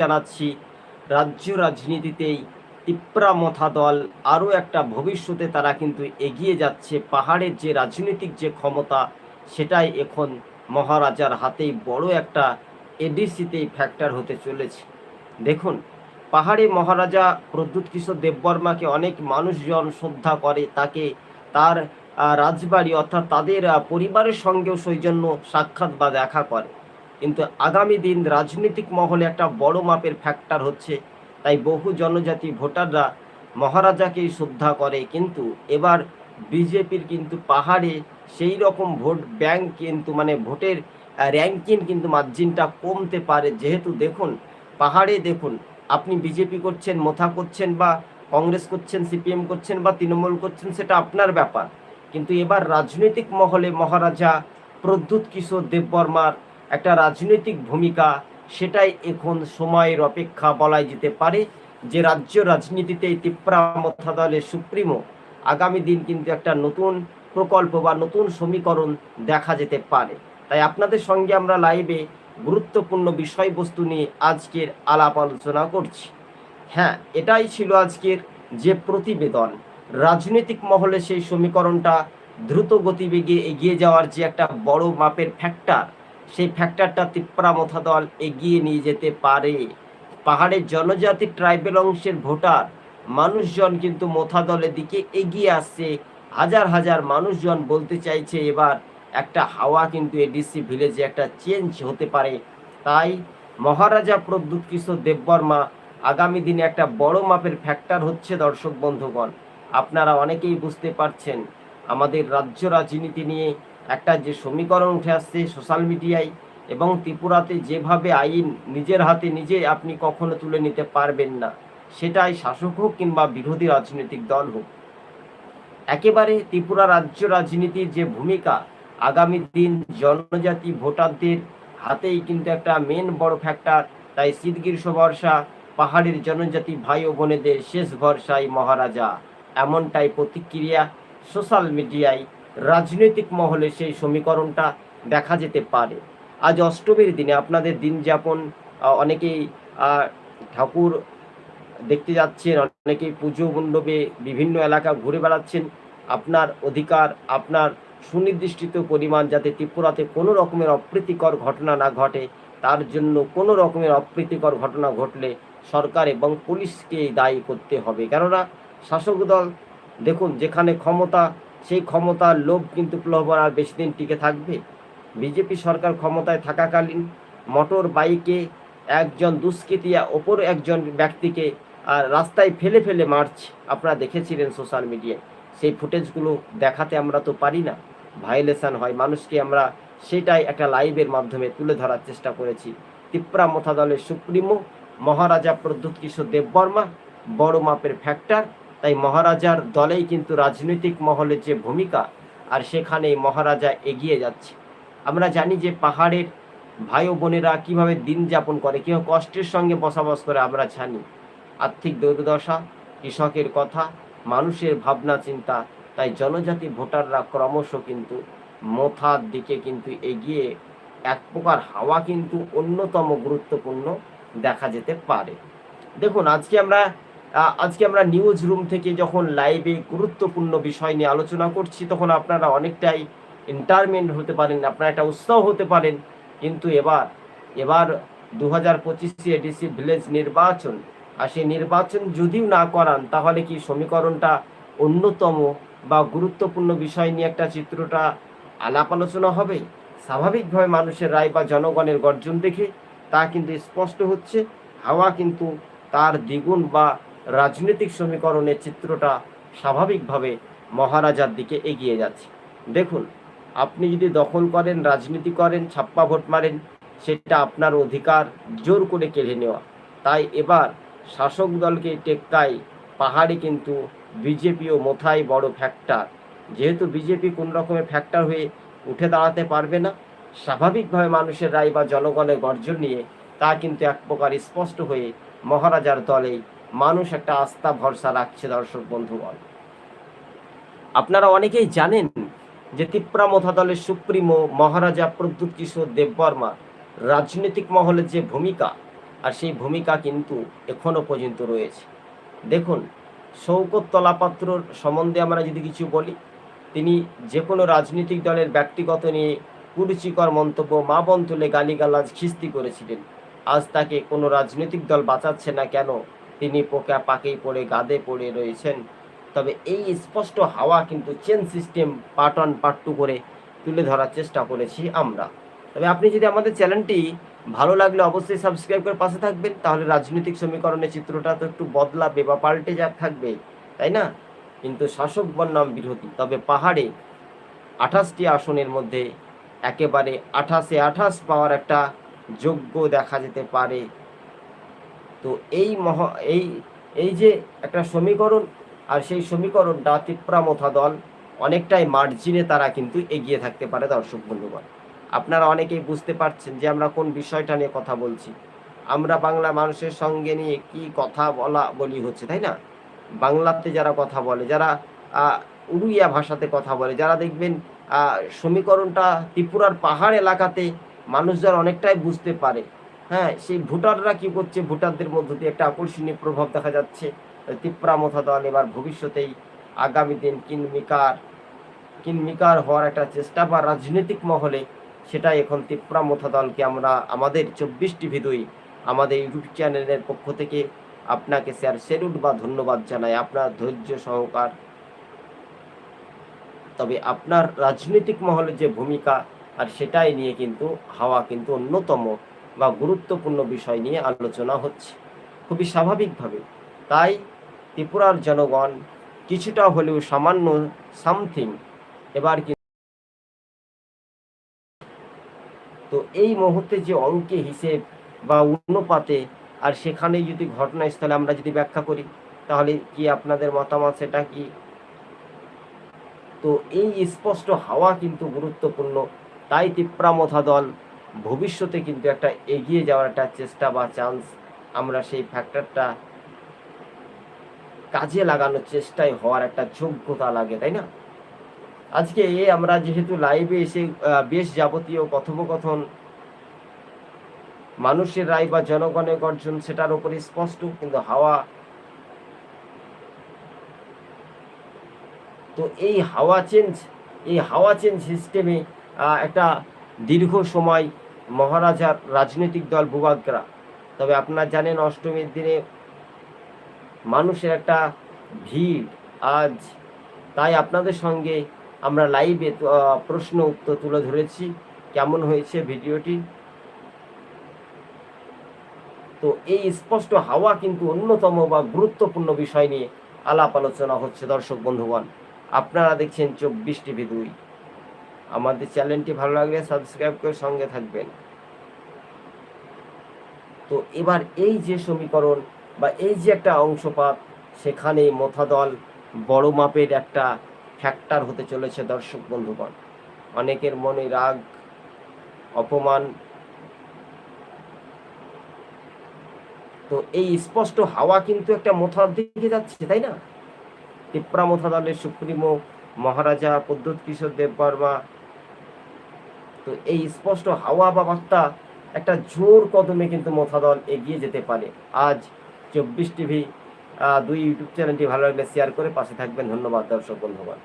জানাচ্ছি, রাজ্য রাজনীতিতেই তিপ্রা মথা দল আরও একটা ভবিষ্যতে তারা কিন্তু এগিয়ে যাচ্ছে। পাহাড়ের যে রাজনৈতিক যে ক্ষমতা, সেটাই এখন মহারাজার হাতেই বড় একটা এডিসিতেই ফ্যাক্টর হতে চলেছে। দেখুন, পাহাড়ে মহারাজা প্রদ্যুৎ কিশোর দেববর্মাকে অনেক মানুষজন শ্রদ্ধা করে, তাকে তার রাজবাড়ি অর্থাৎ তাদের পরিবারের সঙ্গেও সৌজন্য সাক্ষাৎ বা দেখা করে। কিন্তু আগামী দিন রাজনৈতিক মহলে একটা বড় মাপের ফ্যাক্টর হচ্ছে। তাই বহু জনজাতি ভোটাররা মহারাজাকেই শ্রদ্ধা করে। কিন্তু এবার বিজেপির কিন্তু পাহাড়ে সেই রকম ভোট ব্যাংক কিন্তু মানে ভোটের র্যাঙ্কিং কিন্তু মার্জিনটা কমতে পারে। যেহেতু দেখুন, পাহাড়ে দেখুন, আপনি বিজেপি করছেন, মোথা করছেন বা কংগ্রেস করছেন, সিপিএম করছেন বা তৃণমূল করছেন, সেটা আপনার ব্যাপার। কিন্তু এবার রাজনৈতিক মহলে মহারাজা প্রদ্যুৎ কিশোর দেববর্মার একটা রাজনৈতিক ভূমিকা, সেটাই এখন সময়ের অপেক্ষা বলাই যেতে পারে যে রাজ্য রাজনীতিতে তিপ্রা মথা দলের সুপ্রিমো আগামী দিন কিন্তু একটা নতুন প্রকল্প বা নতুন সমীকরণ দেখা যেতে পারে। তাই আপনাদের সঙ্গে আমরা লাইভে গুরুত্বপূর্ণ বিষয়বস্তু নিয়ে আজকের আলাপ আলোচনা করছি। হ্যাঁ এটাই ছিল আজকের যে প্রতিবেদন। রাজনৈতিক মহলে সেই সমীকরণটা দ্রুত গতিবেগে এগিয়ে যাওয়ার যে একটা বড় মাপের ফ্যাক্টর সেই ফ্যাক্টরটা তিপ্রা মথা দল এগিয়ে নিয়ে যেতে পারে। পাহাড়ের জনজাতি ট্রাইবেল অংশের ভোটার মানুষজন কিন্তু মোথা দলের দিকে এগিয়ে আসছে। হাজার হাজার মানুষজন বলতে চাইছে এবার একটা হাওয়া কিন্তু এডিসি ভিলেজে একটা চেঞ্জ হতে পারে। তাই মহারাজা প্রদ্যুৎ কিশোর দেববর্মা আগামী দিনে একটা বড় মাপের ফ্যাক্টর হচ্ছে দর্শক বন্ধুগণ। আপনারা অনেকেই বুঝতে পারছেন, আমাদের রাজ্য রাজনীতি নিয়ে একটা যে সমীকরণ উঠে আসছে সোশ্যাল মিডিয়ায় এবং ত্রিপুরাতে যেভাবে আইন নিজের হাতে নিজে আপনি কখনো তুলে নিতে পারবেন না, সেটাই শাসক হোক কিংবা বিরোধী রাজনৈতিক দল হোক। একেবারে ত্রিপুরা রাজ্য রাজনীতির যে ভূমিকা, আগামী দিন জনজাতি ভোটারদের হাতেই কিন্তু একটা মেন বড় ফ্যাক্টর তাই শীত, গ্রীষ্ম, বর্ষা, পাহাড়ের জনজাতি ভাই ও বোনেদের শেষ ভরসাই মহারাজা। এমনটাই প্রতিক্রিয়া সোশ্যাল মিডিয়ায় রাজনৈতিক মহলে সেই সমীকরণটা দেখা যেতে পারে। আজ অষ্টমীর দিনে আপনাদের দিন যাপন অনেকেই ঠাকুর দেখতে যাচ্ছেন, অনেকেই পুজো মণ্ডপে বিভিন্ন এলাকা ঘুরে বেড়াচ্ছেন। আপনার অধিকার, আপনার সুনির্দিষ্ট পরিমাণ যাতে ত্রিপুরাতে কোনো রকমের অপ্রীতিকর ঘটনা না ঘটে, তার জন্য কোনো রকমের অপ্রীতিকর ঘটনা ঘটলে সরকার এবং পুলিশকে দায়ী করতে হবে। কেননা শাসক দল, দেখুন, যেখানে ক্ষমতা সেই ক্ষমতার লোভ কিন্তু প্রলোভন আর বেশি দিন টিকে থাকবে? বিজেপি সরকার ক্ষমতায় থাকাকালীন মোটর বাইকে একজন দুষ্কৃতিয়া ওপর একজন ব্যক্তিকে আর রাস্তায় ফেলে ফেলে মারছে। আপনারা দেখেছিলেন সোশ্যাল মিডিয়ায় সেই ফুটেজগুলো দেখাতে আমরা তো পারি না। ভায়োলেশন হয়। মানুষকে আমরা সেটাই একটা লাইভের মাধ্যমে তুলে ধরার চেষ্টা করেছি। তিপ্রা মথা দলের সুপ্রিমো, মহারাজা প্রদ্যুৎ কিশোর দেববর্মা, বড় মাপের ফ্যাক্টর তাই মহারাজার দলেই কিন্তু রাজনৈতিক মহলের যে ভূমিকা, আর সেখানেই মহারাজা এগিয়ে যাচ্ছে। আমরা জানি যে পাহাড়ের ভাই বোনেরা কীভাবে দিন যাপন করে কীভাবে কষ্টের সঙ্গে বসবাস করে, আমরা জানি। আর্থিক দুর্দশা, কৃষকের কথা, মানুষের ভাবনা, চিন্তা, তাই জনজাতি ভোটাররা ক্রমশ কিন্তু মোথার দিকে কিন্তু এগিয়ে এক প্রকার হাওয়া কিন্তু অন্যতম গুরুত্বপূর্ণ দেখা যেতে পারে। দেখুন, আজকে আমরা আজকে আমরা নিউজ রুম থেকে যখন লাইভে গুরুত্বপূর্ণ বিষয় নিয়ে আলোচনা করছি, তখন আপনারা অনেকটাই এন্টারমেন্ট হতে পারেন, আপনারা একটা উৎসাহ হতে পারেন। কিন্তু এবার এবার দু হাজার পঁচিশে এডিসি ভিলেজ নির্বাচন, আর সেই নির্বাচন যদিও না করান, তাহলে কি সমীকরণটা অন্যতম বা গুরুত্বপূর্ণ বিষয় নিয়ে একটা চিত্রটা আলাপ আলোচনা হবে? স্বাভাবিকভাবে মানুষের রায় বা জনগণের গর্জন দেখে তা কিন্তু স্পষ্ট হচ্ছে। হাওয়া কিন্তু তার দ্বিগুণ বা রাজনৈতিক সমীকরণের চিত্রটা স্বাভাবিকভাবে মহারাজার দিকে এগিয়ে যাচ্ছে। দেখুন, আপনি যদি দখল করেন, রাজনীতি করেন, ছাপ্পা ভোট মারেন, সেটা আপনার অধিকার, জোর করে কেড়ে নেওয়া। তাই এবার শাসক দলকে টেক্কাই পাহাড়ে কিন্তু বিজেপি ও মোথাই বড় ফ্যাক্টর যেহেতু বিজেপি কোন রকমের ফ্যাক্টর হয়ে উঠে দাঁড়াতে পারবে না, স্বাভাবিকভাবে মানুষের রায় বা জনগণের গর্জন নিয়ে তা কিন্তু এক প্রকার স্পষ্ট হয়ে মহারাজার দলেই মানুষ একটা আস্থা, ভরসা রাখছে দর্শক বন্ধুগণ আপনারা অনেকেই জানেন যে তিপ্রা মথা দলের সুপ্রিমো মহারাজা প্রদ্যুৎ কিশোর দেববর্মা রাজনৈতিক মহলের যে ভূমিকা, আর সেই ভূমিকা কিন্তু এখনও পর্যন্ত রয়েছে। দেখুন, শৌকত তলাপাত্রর সম্বন্ধে আমরা যদি কিছু বলি, তিনি যে কোনো রাজনৈতিক দলের ব্যক্তিগত নিয়ে কুরুচিকর মন্তব্য, মা বোন তুলে গালিগালাজ, খিস্তি করেছিলেন। আজ তাকে কোনো রাজনৈতিক দল বাঁচাচ্ছে না কেন তিনি পোকা পাকেই পড়ে, গাদে পড়ে রয়েছেন। তবে এই স্পষ্ট হাওয়া কিন্তু chain system part one part two করে তুলে ধরার চেষ্টা করেছি আমরা। তবে আপনি যদি আমাদের চ্যানেলটি ভালো লাগলে অবশ্যই সাবস্ক্রাইব করে পাশে থাকবেন, তাহলে রাজনৈতিক সমীকরণের চিত্রটা তো একটু বদলাবে বা পাল্টে যা থাকবে, তাই না? কিন্তু শাসক বনাম বিরোধী, তবে পাহাড়ে আঠাশটি আসনের মধ্যে একেবারে আঠাশে আঠাশ পাওয়ার একটা যোগ্য দেখা যেতে পারে। এই মহা, এই এই যে একটা সমীকরণ আর সেই সমীকরণটা তিপ্রামথা দল অনেকটাই মার্জিনে তারা কিন্তু এগিয়ে থাকতে পারে দর্শক বন্ধুগণ। আপনারা অনেকেই বুঝতে পারছেন যে আমরা কোন বিষয়টা নিয়ে কথা বলছি। আমরা বাংলা মানুষের সঙ্গে নিয়ে কি কথা বলা, বলি হচ্ছে, তাই না? বাংলাতে যারা কথা বলে, যারা উড়িয়া ভাষাতে কথা বলে, যারা দেখবেন সমীকরণটা ত্রিপুরার পাহাড় এলাকাতে মানুষজন অনেকটাই বুঝতে পারে। হ্যাঁ সেই ভোটাররা কি করছে? ভোটারদের মধ্য দিয়ে একটা আকর্ষণীয় প্রভাব দেখা যাচ্ছে। তিপ্রা মথা দল এবার ভবিষ্যতেই আগামী দিন কিনমিকার কিনমিকার হওয়ার একটা চেষ্টা বা রাজনৈতিক মহলে সেটা এখন তিপ্রা মথা দলকে আমরা, আমাদের চব্বিশটি টিভি দুই, আমাদের ইউটিউব চ্যানেলের পক্ষ থেকে আপনাকে স্যার সেলুট বা ধন্যবাদ জানাই। আপনার ধৈর্য সহকার। তবে আপনার রাজনৈতিক মহলের যে ভূমিকা আর সেটাই নিয়ে কিন্তু হাওয়া কিন্তু অন্যতম। বা গুরুত্বপূর্ণ বিষয় নিয়ে আলোচনা হচ্ছে। খুবই স্বাভাবিকভাবে। তাই ত্রিপুরার জনগণ কিছুটা হলেও সামান্য সামথিং এবার কিন্তু তো এই মুহূর্তে যে অঙ্কে হিসেব বা অনুপাতে আর সেখানে যদি ঘটনাস্থলে আমরা যদি ব্যাখ্যা করি, তাহলে কি আপনাদের মতামত সেটা কি? তো এই স্পষ্ট হাওয়া কিন্তু গুরুত্বপূর্ণ। তাই তিপ্রামথা দল ভবিষ্যতে কিন্তু একটা এগিয়ে যাওয়ার একটা চেষ্টা বা চান্স আমরা সেই ফ্যাক্টরটা কাজে লাগানোর চেষ্টায় হওয়ার একটা যোগ্যতা লাগে, তাই না? আজকে এ আমরা যেহেতু লাইভে এসে বেশ যাবতীয় কথোপকথন মানুষের রায় বা জনগণের গর্জন সেটার উপরে স্পষ্ট, কিন্তু হাওয়া তো এই হাওয়া চেঞ্জ এই হাওয়া চেঞ্জ সিস্টেমে একটা দীর্ঘ সময় মহারাজার রাজনৈতিক দল ভূভাগ্রা তবে আপনারা জানেন, অষ্টমীর দিনে মানুষের একটা ভিড় আজ। তাই আপনাদের সঙ্গে আমরা লাইভে প্রশ্ন উত্তর তুলে ধরেছি। কেমন হয়েছে ভিডিওটি? তো এই স্পষ্ট হাওয়া কিন্তু অন্যতম বা গুরুত্বপূর্ণ বিষয় নিয়ে আলাপ আলোচনা হচ্ছে দর্শক বন্ধুগণ। আপনারা দেখছেন চব্বিশ টিভি দুই। আমাদের চ্যানেলটি ভালো লাগলে সাবস্ক্রাইব করে সঙ্গে থাকবেন। তো এবার এই যে সমীকরণ বা এই যে একটা অংশপাত সেখানে মথাদল বড় মাপের একটা ফ্যাক্টর হতে চলেছে দর্শক বন্ধুগণ। অনেকের মনে রাগ, অপমান। তো এই স্পষ্ট হাওয়া কিন্তু একটা মোথার দিকে যাচ্ছে, তাই না? তিপ্রা মোথা দলের সুপ্রিমো মহারাজা পদ্ধত কিশোর দেব বর্মা তো এই স্পষ্ট হাওয়া বা বার্তা একটা জোর কদমে কিন্তু মথা দল এগিয়ে যেতে পারে। আজ চব্বিশ টিভি দুই ইউটিউব চ্যানেলটি ভালো লাগলে শেয়ার করে পাশে থাকবেন। ধন্যবাদ, দর্শক, বন্ধুগণ।